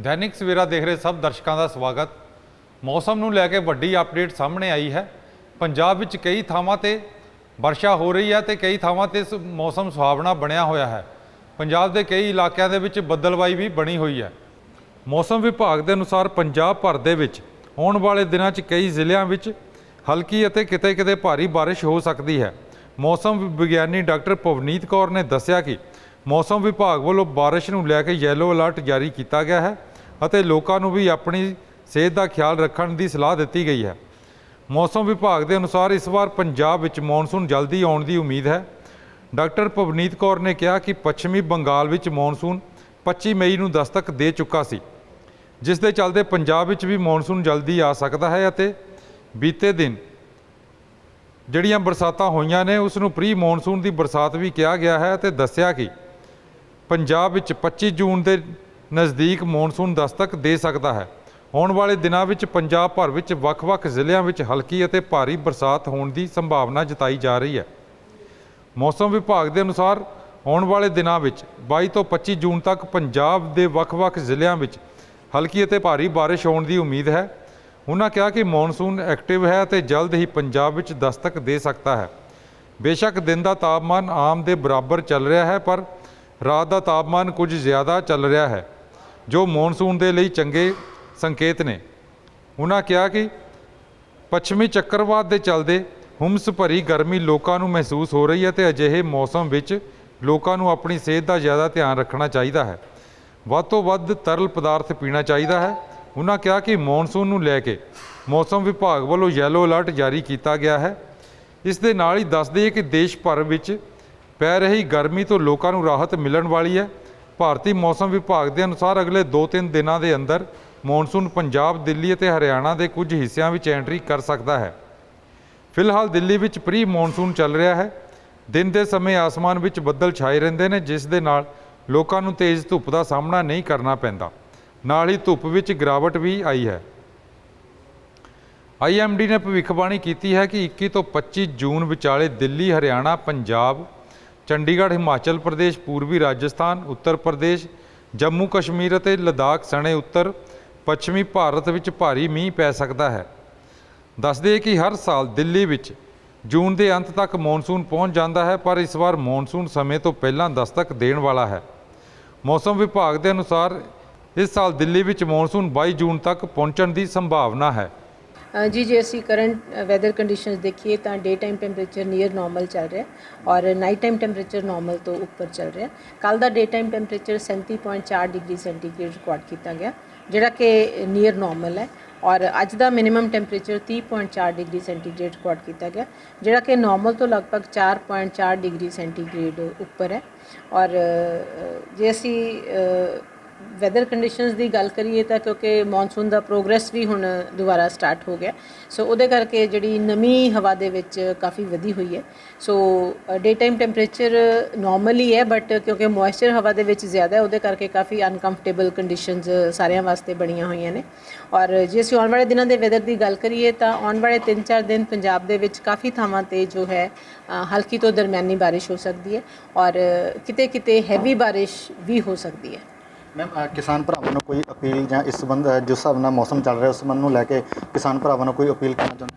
ਦੈਨਿਕ ਸਵੇਰਾ ਦੇਖ ਰਹੇ ਸਭ ਦਰਸ਼ਕਾਂ ਦਾ ਸਵਾਗਤ। ਮੌਸਮ ਨੂੰ ਲੈ ਕੇ ਵੱਡੀ ਅਪਡੇਟ ਸਾਹਮਣੇ ਆਈ ਹੈ। ਪੰਜਾਬ ਵਿੱਚ ਕਈ ਥਾਵਾਂ ਤੇ ਵਰਸ਼ਾ ਹੋ ਰਹੀ ਹੈ ਤੇ ਕਈ ਥਾਵਾਂ ਤੇ ਸ- ਮੌਸਮ ਸੁਹਾਵਣਾ ਬਣਿਆ ਹੋਇਆ ਹੈ। ਪੰਜਾਬ ਦੇ ਕਈ ਇਲਾਕਿਆਂ ਦੇ ਵਿੱਚ ਬੱਦਲਵਾਈ ਵੀ ਬਣੀ ਹੋਈ ਹੈ। ਮੌਸਮ ਵਿਭਾਗ ਦੇ ਅਨੁਸਾਰ ਪੰਜਾਬ ਭਰ ਦੇ ਵਿੱਚ ਆਉਣ ਵਾਲੇ ਦਿਨਾਂ 'ਚ ਕਈ ਜ਼ਿਲ੍ਹਿਆਂ ਵਿੱਚ ਹਲਕੀ ਅਤੇ ਕਿਤੇ-ਕਿਤੇ ਭਾਰੀ ਬਾਰਿਸ਼ ਹੋ ਸਕਦੀ ਹੈ। ਮੌਸਮ ਵਿਗਿਆਨੀ ਡਾਕਟਰ ਪਵਨੀਤ ਕੌਰ ਨੇ ਦੱਸਿਆ ਕਿ ਮੌਸਮ ਵਿਭਾਗ ਵੱਲੋਂ ਬਾਰਿਸ਼ ਨੂੰ ਲੈ ਕੇ ਯੈਲੋ ਅਲਰਟ ਜਾਰੀ ਕੀਤਾ ਗਿਆ ਹੈ। ਅਤੇ ਲੋਕਾਂ ਨੂੰ ਵੀ ਆਪਣੀ ਸਿਹਤ ਦਾ ਖਿਆਲ ਰੱਖਣ ਦੀ ਸਲਾਹ ਦਿੱਤੀ ਗਈ ਹੈ। ਮੌਸਮ ਵਿਭਾਗ ਦੇ ਅਨੁਸਾਰ ਇਸ ਵਾਰ ਪੰਜਾਬ ਵਿੱਚ ਮੌਨਸੂਨ ਜਲਦੀ ਆਉਣ ਦੀ ਉਮੀਦ ਹੈ। ਡਾਕਟਰ ਪਵਨੀਤ ਕੌਰ ਨੇ ਕਿਹਾ ਕਿ ਪੱਛਮੀ ਬੰਗਾਲ ਵਿੱਚ ਮੌਨਸੂਨ 25 ਮਈ ਨੂੰ ਦਸਤਕ ਦੇ ਚੁੱਕਾ ਸੀ, ਜਿਸ ਦੇ ਚੱਲਦੇ ਪੰਜਾਬ ਵਿੱਚ ਵੀ ਮੌਨਸੂਨ ਜਲਦੀ ਆ ਸਕਦਾ ਹੈ ਅਤੇ ਬੀਤੇ ਦਿਨ ਜਿਹੜੀਆਂ ਬਰਸਾਤਾਂ ਹੋਈਆਂ ਨੇ, ਉਸ ਨੂੰ ਪ੍ਰੀ ਮੌਨਸੂਨ ਦੀ ਬਰਸਾਤ ਵੀ ਕਿਹਾ ਗਿਆ ਹੈ ਤੇ ਦੱਸਿਆ ਕਿ ਪੰਜਾਬ ਵਿੱਚ 25 ਜੂਨ ਦੇ ਨਜ਼ਦੀਕ ਮੌਨਸੂਨ ਦਸਤਕ ਦੇ ਸਕਦਾ ਹੈ। ਆਉਣ ਵਾਲੇ ਦਿਨਾਂ ਵਿੱਚ ਪੰਜਾਬ ਭਰ ਵਿੱਚ ਵੱਖ-ਵੱਖ ਜ਼ਿਲ੍ਹਿਆਂ ਵਿੱਚ ਹਲਕੀ ਅਤੇ ਭਾਰੀ ਬਰਸਾਤ ਹੋਣ ਦੀ ਸੰਭਾਵਨਾ ਜਤਾਈ ਜਾ ਰਹੀ ਹੈ। ਮੌਸਮ ਵਿਭਾਗ ਦੇ ਅਨੁਸਾਰ ਆਉਣ ਵਾਲੇ ਦਿਨਾਂ ਵਿੱਚ 22 ਤੋਂ 25 ਜੂਨ ਤੱਕ ਪੰਜਾਬ ਦੇ ਵੱਖ-ਵੱਖ ਜ਼ਿਲ੍ਹਿਆਂ ਵਿੱਚ ਹਲਕੀ ਅਤੇ ਭਾਰੀ ਬਾਰਿਸ਼ ਹੋਣ ਦੀ ਉਮੀਦ ਹੈ। ਉਹਨਾਂ ਕਿਹਾ ਕਿ ਮੌਨਸੂਨ ਐਕਟਿਵ ਹੈ ਅਤੇ ਜਲਦ ਹੀ ਪੰਜਾਬ ਵਿੱਚ ਦਸਤਕ ਦੇ ਸਕਦਾ ਹੈ। ਬੇਸ਼ੱਕ ਦਿਨ ਦਾ ਤਾਪਮਾਨ ਆਮ ਦੇ ਬਰਾਬਰ ਚੱਲ ਰਿਹਾ ਹੈ, ਪਰ ਰਾਤ ਦਾ ਤਾਪਮਾਨ ਕੁਝ ਜ਼ਿਆਦਾ ਚੱਲ ਰਿਹਾ ਹੈ। ਜੋ ਮੌਨਸੂਨ ਦੇ ਲਈ ਚੰਗੇ ਸੰਕੇਤ ਨੇ। ਉਹਨਾਂ ਕਿਹਾ ਕਿ ਪੱਛਮੀ ਚੱਕਰਵਾਤ ਦੇ ਚੱਲਦੇ ਹੁਮਸ ਭਰੀ ਗਰਮੀ ਲੋਕਾਂ ਨੂੰ ਮਹਿਸੂਸ ਹੋ ਰਹੀ ਹੈ ਤੇ ਅਜਿਹੇ ਮੌਸਮ ਵਿੱਚ ਲੋਕਾਂ ਨੂੰ ਆਪਣੀ ਸਿਹਤ ਦਾ ਜ਼ਿਆਦਾ ਧਿਆਨ ਰੱਖਣਾ ਚਾਹੀਦਾ ਹੈ। ਵੱਧ ਤੋਂ ਵੱਧ ਤਰਲ ਪਦਾਰਥ ਪੀਣਾ ਚਾਹੀਦਾ ਹੈ। ਉਹਨਾਂ ਕਿਹਾ ਕਿ ਮੌਨਸੂਨ ਨੂੰ ਲੈ ਕੇ ਮੌਸਮ ਵਿਭਾਗ ਵੱਲੋਂ ਯੈਲੋ ਅਲਰਟ ਜਾਰੀ ਕੀਤਾ ਗਿਆ ਹੈ। ਇਸ ਦੇ ਨਾਲ ਹੀ ਦੱਸ ਦਈਏ ਕਿ ਦੇਸ਼ ਭਰ ਵਿੱਚ ਪੈ ਰਹੀ ਗਰਮੀ ਤੋਂ ਲੋਕਾਂ ਨੂੰ ਰਾਹਤ ਮਿਲਣ ਵਾਲੀ ਹੈ। ਭਾਰਤੀ ਮੌਸਮ ਵਿਭਾਗ ਦੇ ਅਨੁਸਾਰ ਅਗਲੇ 2-3 ਦਿਨਾਂ ਦੇ ਅੰਦਰ ਮੌਨਸੂਨ ਪੰਜਾਬ, ਦਿੱਲੀ ਅਤੇ ਹਰਿਆਣਾ ਦੇ ਕੁਝ ਹਿੱਸਿਆਂ ਵਿੱਚ ਐਂਟਰੀ ਕਰ ਸਕਦਾ ਹੈ। ਫਿਲਹਾਲ ਦਿੱਲੀ ਵਿੱਚ ਪ੍ਰੀ ਮੌਨਸੂਨ ਚੱਲ ਰਿਹਾ ਹੈ। ਦਿਨ ਦੇ ਸਮੇਂ ਆਸਮਾਨ ਵਿੱਚ ਬੱਦਲ ਛਾਏ ਰਹਿੰਦੇ ਨੇ, ਜਿਸ ਦੇ ਨਾਲ ਲੋਕਾਂ ਨੂੰ ਤੇਜ਼ ਧੁੱਪ ਦਾ ਸਾਹਮਣਾ ਨਹੀਂ ਕਰਨਾ ਪੈਂਦਾ। ਨਾਲ ਹੀ ਧੁੱਪ ਵਿੱਚ ਗਿਰਾਵਟ ਵੀ ਆਈ ਹੈ। ਆਈਐਮਡੀ ਨੇ ਭਵਿੱਖਬਾਣੀ ਕੀਤੀ ਹੈ ਕਿ 21 ਤੋਂ 25 ਜੂਨ ਵਿਚਾਲੇ ਦਿੱਲੀ, ਹਰਿਆਣਾ, ਪੰਜਾਬ ਚੰਡੀਗੜ੍ਹ, ਹਿਮਾਚਲ ਪ੍ਰਦੇਸ਼, ਪੂਰਬੀ ਰਾਜਸਥਾਨ, ਉੱਤਰ ਪ੍ਰਦੇਸ਼, ਜੰਮੂ ਕਸ਼ਮੀਰ ਅਤੇ ਲਦਾਖ ਸਣੇ ਉੱਤਰ, ਪੱਛਮੀ ਭਾਰਤ ਵਿੱਚ ਭਾਰੀ ਮੀਂਹ ਪੈ ਸਕਦਾ ਹੈ। ਦੱਸਦੇ ਕਿ ਹਰ ਸਾਲ ਦਿੱਲੀ ਵਿੱਚ ਜੂਨ ਦੇ ਅੰਤ ਤੱਕ ਮੌਨਸੂਨ ਪਹੁੰਚ ਜਾਂਦਾ ਹੈ, ਪਰ ਇਸ ਵਾਰ ਮੌਨਸੂਨ ਸਮੇਂ ਤੋਂ ਪਹਿਲਾਂ ਦਸਤਕ ਦੇਣ ਵਾਲਾ ਹੈ। ਮੌਸਮ ਵਿਭਾਗ ਦੇ ਅਨੁਸਾਰ ਇਸ ਸਾਲ ਦਿੱਲੀ ਵਿੱਚ ਮੌਨਸੂਨ 22 ਜੂਨ ਤੱਕ ਪਹੁੰਚਣ ਦੀ ਸੰਭਾਵਨਾ ਹੈ। ਜੀ, ਜੇ ਅਸੀਂ ਕਰੰਟ ਵੈਦਰ ਕੰਡੀਸ਼ਨਸ ਦੇਖੀਏ ਤਾਂ day time temperature near normal ਚੱਲ ਰਿਹਾ ਔਰ ਨਾਈਟ ਟਾਈਮ ਟੈਂਪਰੇਚਰ ਨਾਰਮਲ ਤੋਂ ਉੱਪਰ ਚੱਲ ਰਿਹਾ ਕੱਲ ਦਾ day time temperature 37.4 degree centigrade record ਕੀਤਾ ਗਿਆ, ਜਿਹੜਾ ਕਿ ਨੀਅਰ ਨਾਰਮਲ ਹੈ ਔਰ ਅੱਜ ਦਾ minimum temperature 30.4 degree centigrade record ਕੀਤਾ ਗਿਆ, ਜਿਹੜਾ ਕਿ ਨਾਰਮਲ ਤੋਂ ਲਗਭਗ 4.4 ਡਿਗਰੀ ਸੈਂਟੀਗ੍ਰੇਡ ਉੱਪਰ ਹੈ ਔਰ ਜੇ ਅਸੀਂ ਵੈਦਰ ਕੰਡੀਸ਼ਨਸ ਦੀ ਗੱਲ ਕਰੀਏ ਤਾਂ ਕਿਉਂਕਿ ਮੌਨਸੂਨ ਦਾ ਪ੍ਰੋਗਰੈਸ ਵੀ ਹੁਣ ਦੁਬਾਰਾ ਸਟਾਰਟ ਹੋ ਗਿਆ। ਸੋ ਉਹਦੇ ਕਰਕੇ ਜਿਹੜੀ ਨਮੀ ਹਵਾ ਦੇ ਵਿੱਚ ਕਾਫੀ ਵਧੀ ਹੋਈ ਹੈ। So day time temperature normally ਹੈ ਬਟ ਕਿਉਂਕਿ ਮੋਇਸਚਰ ਹਵਾ ਦੇ ਵਿੱਚ ਜ਼ਿਆਦਾ ਹੈ, ਉਹਦੇ ਕਰਕੇ ਕਾਫੀ ਅਨਕੰਫਰਟੇਬਲ ਕੰਡੀਸ਼ਨਸ ਸਾਰਿਆਂ ਵਾਸਤੇ ਬਣੀਆਂ ਹੋਈਆਂ ਨੇ। ਔਰ ਜੇ ਅਸੀਂ ਆਉਣ ਵਾਲੇ ਦਿਨਾਂ ਦੇ ਵੈਦਰ ਦੀ ਗੱਲ ਕਰੀਏ ਤਾਂ ਆਉਣ ਵਾਲੇ 3-4 ਦਿਨ ਪੰਜਾਬ ਦੇ ਵਿੱਚ ਕਾਫੀ ਥਾਵਾਂ ਤੇ ਜੋ ਹੈ ਹਲਕੀ ਤੋਂ ਦਰਮਿਆਨੀ ਬਾਰਿਸ਼ ਹੋ ਸਕਦੀ ਹੈ। ਔਰ ਕਿਤੇ-ਕਿਤੇ ਹੈਵੀ ਬਾਰਿਸ਼ ਵੀ ਹੋ ਸਕਦੀ ਹੈ। ਮੈਮ ਕਿਸਾਨ ਭਰਾਵਾਂ ਨੂੰ ਕੋਈ ਅਪੀਲ ਜਾਂ ਇਸ ਸੰਬੰਧ ਜਿਸ ਹਿਸਾਬ ਨਾਲ ਮੌਸਮ ਚੱਲ ਰਿਹਾ ਉਸ ਸੰਬੰਧ ਨੂੰ ਲੈ ਕੇ ਕਿਸਾਨ ਭਰਾਵਾਂ ਨੂੰ ਕੋਈ ਅਪੀਲ ਕਰਨਾ ਚਾਹੁੰਦੇ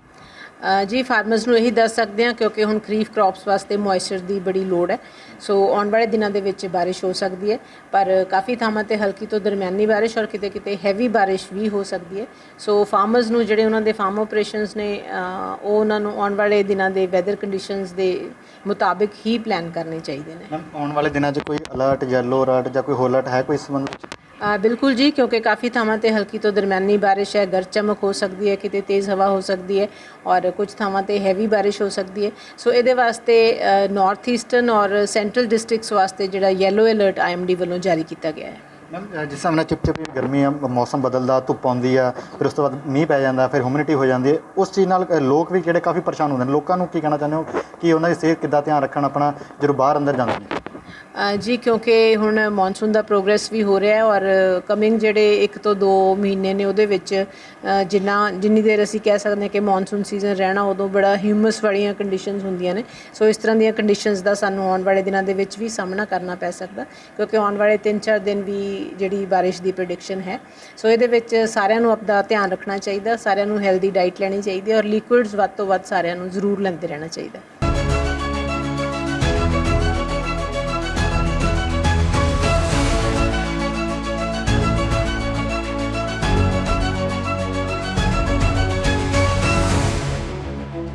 ਜੀ ਫਾਰਮਰਸ ਨੂੰ ਇਹੀ ਦੱਸ ਸਕਦੇ ਹਾਂ ਕਿਉਂਕਿ ਹੁਣ ਖਰੀਫ ਕ੍ਰੌਪਸ ਵਾਸਤੇ ਮੋਇਸਚਰ ਦੀ ਬੜੀ ਲੋੜ ਹੈ। ਸੋ ਆਉਣ ਵਾਲੇ ਦਿਨਾਂ ਦੇ ਵਿੱਚ ਬਾਰਿਸ਼ ਹੋ ਸਕਦੀ ਹੈ, ਪਰ ਕਾਫੀ ਥਾਵਾਂ ਤੇ ਹਲਕੀ ਤੋਂ ਦਰਮਿਆਨੀ ਬਾਰਿਸ਼ ਔਰ ਕਿਤੇ ਕਿਤੇ ਹੈਵੀ ਬਾਰਿਸ਼ ਵੀ ਹੋ ਸਕਦੀ ਹੈ। ਸੋ ਫਾਰਮਰਸ ਨੂੰ ਜਿਹੜੇ ਉਹਨਾਂ ਦੇ ਫਾਰਮ ਆਪਰੇਸ਼ਨਸ ਨੇ ਉਹ ਉਹਨਾਂ ਨੂੰ ਆਉਣ ਵਾਲੇ ਦਿਨਾਂ ਦੇ ਵੈਦਰ ਕੰਡੀਸ਼ਨਸ ਦੇ ਮੁਤਾਬਿਕ ਹੀ ਪਲਾਨ ਕਰਨੇ ਚਾਹੀਦੇ ਨੇ। ਮੈਮ ਆਉਣ ਵਾਲੇ ਦਿਨਾਂ 'ਚ ਕੋਈ ਅਲਰਟ ਯੈਲੋ ਅਲਰਟ ਜਾਂ ਕੋਈ ਹੋਰ ਹੈ ਕੋਈ ਇਸ ਸੰਬੰਧ ਵਿੱਚ? ਬਿਲਕੁਲ ਜੀ, ਕਿਉਂਕਿ ਕਾਫੀ ਥਾਵਾਂ ਤੇ ਹਲਕੀ ਤੋਂ ਦਰਮਿਆਨੀ ਬਾਰਿਸ਼ ਹੈ, ਗਰਜ ਚਮਕ ਹੋ ਸਕਦੀ ਹੈ, ਕਿਤੇ ਤੇਜ਼ ਹਵਾ ਹੋ ਸਕਦੀ ਹੈ ਔਰ ਕੁਝ ਥਾਵਾਂ ਤੇ ਹੈਵੀ ਬਾਰਿਸ਼ ਹੋ ਸਕਦੀ ਹੈ। ਸੋ ਇਹਦੇ ਵਾਸਤੇ ਨਾਰਥ ਈਸਟਰਨ ਔਰ ਸੈਂਟਰਲ ਡਿਸਟ੍ਰਿਕਟਸ ਵਾਸਤੇ ਜਿਹੜਾ ਯੈਲੋ ਅਲਰਟ ਆਈਐਮਡੀ ਵੱਲੋਂ ਜਾਰੀ ਕੀਤਾ ਗਿਆ ਹੈ। ਮੈਮ ਜਿਸ ਹਿਸਾਬ ਨਾਲ ਚਿਪਚਿਪੀ ਗਰਮੀ ਆ, ਮੌਸਮ ਬਦਲਦਾ, ਧੁੱਪ ਆਉਂਦੀ ਆ, ਫਿਰ ਉਸ ਤੋਂ ਬਾਅਦ ਮੀਂਹ ਪੈ ਜਾਂਦਾ, ਫਿਰ ਹਿਊਮਿਡਿਟੀ ਹੋ ਜਾਂਦੀ ਹੈ, ਉਸ ਚੀਜ਼ ਨਾਲ ਲੋਕ ਵੀ ਜਿਹੜੇ ਕਾਫੀ ਪਰੇਸ਼ਾਨ ਹੁੰਦੇ ਨੇ। ਲੋਕਾਂ ਨੂੰ ਕੀ ਕਹਿਣਾ ਚਾਹੁੰਦੇ ਹੋ ਕਿ ਉਹਨਾਂ ਦੀ ਸਿਹਤ ਕਿੱਦਾਂ ਧਿਆਨ ਰੱਖਣ, ਆਪਣਾ ਜਦੋਂ ਬਾਹਰ ਅੰਦਰ ਜਾਂਦੇ ਨੇ? ਜੀ, ਕਿਉਂਕਿ ਹੁਣ ਮੌਨਸੂਨ ਦਾ ਪ੍ਰੋਗਰੈਸ ਵੀ ਹੋ ਰਿਹਾ ਹੈ ਔਰ ਕਮਿੰਗ ਜਿਹੜੇ 1 ਤੋਂ 2 ਮਹੀਨੇ ਨੇ ਉਹਦੇ ਵਿੱਚ ਜਿੰਨਾ, ਜਿੰਨੀ ਦੇਰ ਅਸੀਂ ਕਹਿ ਸਕਦੇ ਹਾਂ ਕਿ ਮੌਨਸੂਨ ਸੀਜ਼ਨ ਰਹਿਣਾ, ਉਦੋਂ ਬੜਾ ਹਿਊਮਸ ਵਾਲੀਆਂ ਕੰਡੀਸ਼ਨਸ ਹੁੰਦੀਆਂ ਨੇ। ਸੋ ਇਸ ਤਰ੍ਹਾਂ ਦੀਆਂ ਕੰਡੀਸ਼ਨਸ ਦਾ ਸਾਨੂੰ ਆਉਣ ਵਾਲੇ ਦਿਨਾਂ ਦੇ ਵਿੱਚ ਵੀ ਸਾਹਮਣਾ ਕਰਨਾ ਪੈ ਸਕਦਾ, ਕਿਉਂਕਿ ਆਉਣ ਵਾਲੇ 3-4 ਦਿਨ ਵੀ ਜਿਹੜੀ ਬਾਰਿਸ਼ ਦੀ ਪ੍ਰੈਡਿਕਸ਼ਨ ਹੈ। ਸੋ ਇਹਦੇ ਵਿੱਚ ਸਾਰਿਆਂ ਨੂੰ ਆਪਦਾ ਧਿਆਨ ਰੱਖਣਾ ਚਾਹੀਦਾ, ਸਾਰਿਆਂ ਨੂੰ ਹੈਲਦੀ ਡਾਈਟ ਲੈਣੀ ਚਾਹੀਦੀ ਹੈ ਔਰ ਲਿਕੁਇਡਸ ਵੱਧ ਤੋਂ ਵੱਧ ਸਾਰਿਆਂ ਨੂੰ ਜ਼ਰੂਰ ਲੈਂਦੇ ਰਹਿਣਾ ਚਾਹੀਦਾ।